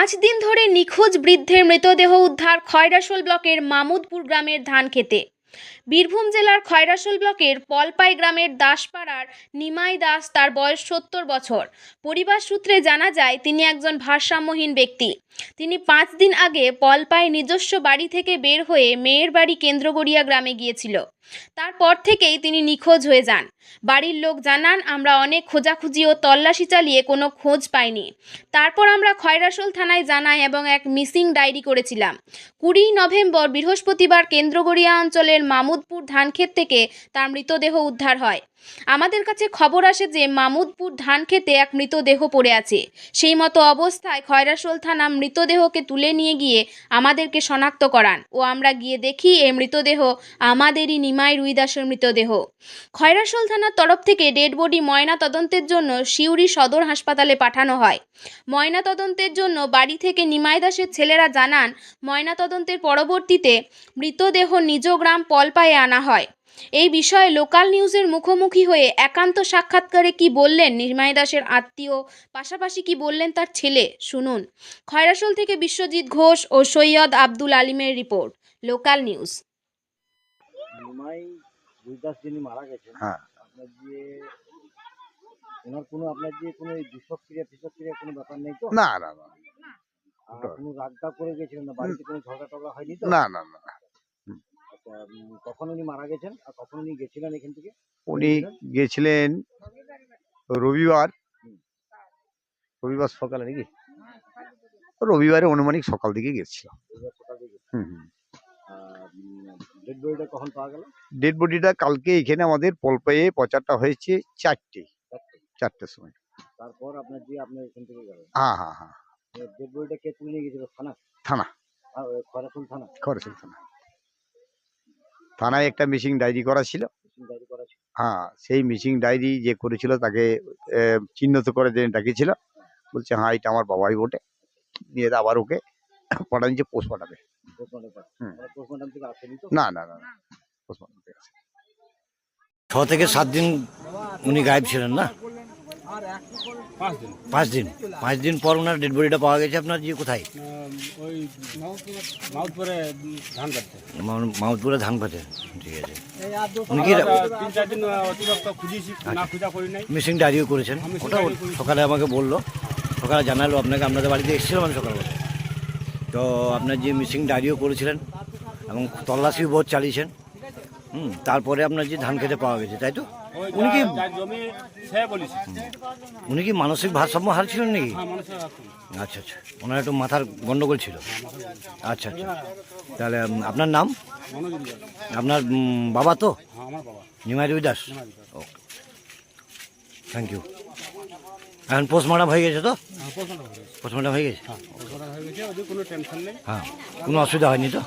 পাঁচ দিন ধরে নিখোঁজ বৃদ্ধের মৃতদেহ উদ্ধার খয়রাশোল ব্লকের মামুদপুর গ্রামের ধান খেতে। বীরভূম জেলার খয়রাশোল ব্লকের পলপাই গ্রামের দাসপাড়ার নিমাই দাস তার বয়স সত্তর বছর। পরিবার সূত্রে জানা যায়, তিনি একজন ভারসাম্যহীন ব্যক্তি। তিনি পাঁচ দিন আগে পলপাই নিজস্ব বাড়ি থেকে বের হয়ে মেয়ের বাড়ি কেন্দ্রগড়িয়া গ্রামে গিয়েছিল। তারপর থেকেই তিনি নিখোঁজ হয়ে যান। বাড়ির লোক জানান, আমরা অনেক খোঁজাখুঁজি ও তল্লাশি চালিয়ে কোনো খোঁজ পাইনি। তারপর আমরা খয়রাসোল থানায় জানাই এবং এক মিসিং ডায়েরি করেছিলাম। কুড়ি নভেম্বর বৃহস্পতিবার কেন্দ্রগড়িয়া অঞ্চলের মামুদপুর ধানক্ষেত থেকে তার মৃতদেহ উদ্ধার হয়। আমাদের কাছে খবর আসে যে মামুদপুর ধানক্ষেতে এক মৃতদেহ পড়ে আছে। সেই মতো অবস্থায় খয়রাসোল থানা মৃতদেহকে তুলে নিয়ে গিয়ে আমাদেরকে শনাক্ত করান ও আমরা গিয়ে দেখি এই মৃতদেহ আমাদেরই নিমাই রুইদাসের মৃতদেহ। খয়রাসোল থানার তরফ থেকে ডেড বডি ময়না তদন্তের জন্য সিউড়ি সদর হাসপাতালে পাঠানো হয়। ময়না তদন্তের জন্য বাড়ি থেকে নিমাই দাসের ছেলেরা জানান, ময়না তদন্তের পরবর্তীতে মৃতদেহ নিজ গ্রাম পলপায়ে আনা হয়। এই বিষয়ে লোকাল নিউজের মুখোমুখি হয়ে একান্ত সাক্ষাৎকারে কি বললেন নিমাই দাসের আত্মীয়? পাশাপাশি কি বললেন তার ছেলে? শুনুন। খয়রাসোল থেকে বিশ্বজিৎ ঘোষ ও সৈয়দ আব্দুল আলিমের রিপোর্ট লোকাল নিউজ। নিমাই যিনি মারা গেছেন হ্যাঁ। আপনার যে ওনার কোনো আপনার যে কোনো এই বিষক্রিয়া কোনো ব্যাপার নেই তো? না না না। কোনো রাগটা করে গেছিলেন না? বাড়িতে কোনো ঝগড়া টগড়া হয়নি তো? না না না। উম, কখন উনি মারা গেছেন? আর কখন উনি গেছিলেন এখান থেকে? উনি গেছিলেন রবিবার। রবিবার সকালে নাকি? রবিবারে অনুমানিক সকাল দিকে গেছিল ডেড বডিটা কখন পাওয়া গেল? ডেড বডিটা কালকে এখানে আমাদের পলপায়ে পচারটা হয়েছে চারটে। চারটের সময়। তারপর আপনার যে আপনার এখান থেকে গেল। হ্যাঁ হ্যাঁ হ্যাঁ। ডেড বডিটা কে তুলে নিয়ে গেছিল? থানা? থানা। খরাসুল থানা। করেছিল থানা। থানায় একটা মিসিং ডায়েরি করা ছিল। ডায়েরি করা হ্যাঁ সেই মিসিং ডায়েরি যে করেছিল তাকে চিহ্নিত করে যে ডাকিয়েছিল বলছে হ্যাঁ এটা আমার বাবাই বটে। নিয়ে আবার ওকে পাঠাচ্ছে পোস্ট পাঠাবে। তো? না না না। ছ থেকে সাত দিন উনি গায়েব ছিলেন না? পাঁচ দিন। পাঁচ দিন। পর ওনার ডেড বডিটা পাওয়া গেছে। আপনার যে কোথায়? ওই মাউথপুরে ধান কাটতে। মাউ- মাউথপুরে ধান পাতে ঠিক আছে। উনি কি তিন চার দিন অতিরিক্ত খুঁজেছি না খুঁজা করি নাই। মিসিং ডায়েরিও করেছেন। ওটা সকালে আমাকে বলল। সকালে জানালো আপনাকে। আপনাদের বাড়িতে এসেছিলাম আমি সকালবেলা। তো আপনার যে মিসিং ডায়েরিও করেছিলেন এবং তল্লাশিও বোধ চালিয়েছেন। হুম তারপরে আপনার যে ধান খেতে পাওয়া গেছে তাই তো? উনি কি জমি সে বলিস উনি কি মানসিক ভারসাম্য হারছিলেন নাকি? হ্যাঁ আচ্ছা আচ্ছা। ওনার একটু মাথার গন্ডগোল ছিল। আচ্ছা আচ্ছা। তাহলে আপনার নাম? আপনার বাবা তো? হ্যাঁ Nimai Rabi Das. Okay. Thank you এখন পোস্টমর্টম হয়ে গেছে তো? হ্যাঁ পোস্টমর্টম হয়ে গেছে। হয়ে গেছে? হ্যাঁ কোনো অসুবিধা হয়নি তো।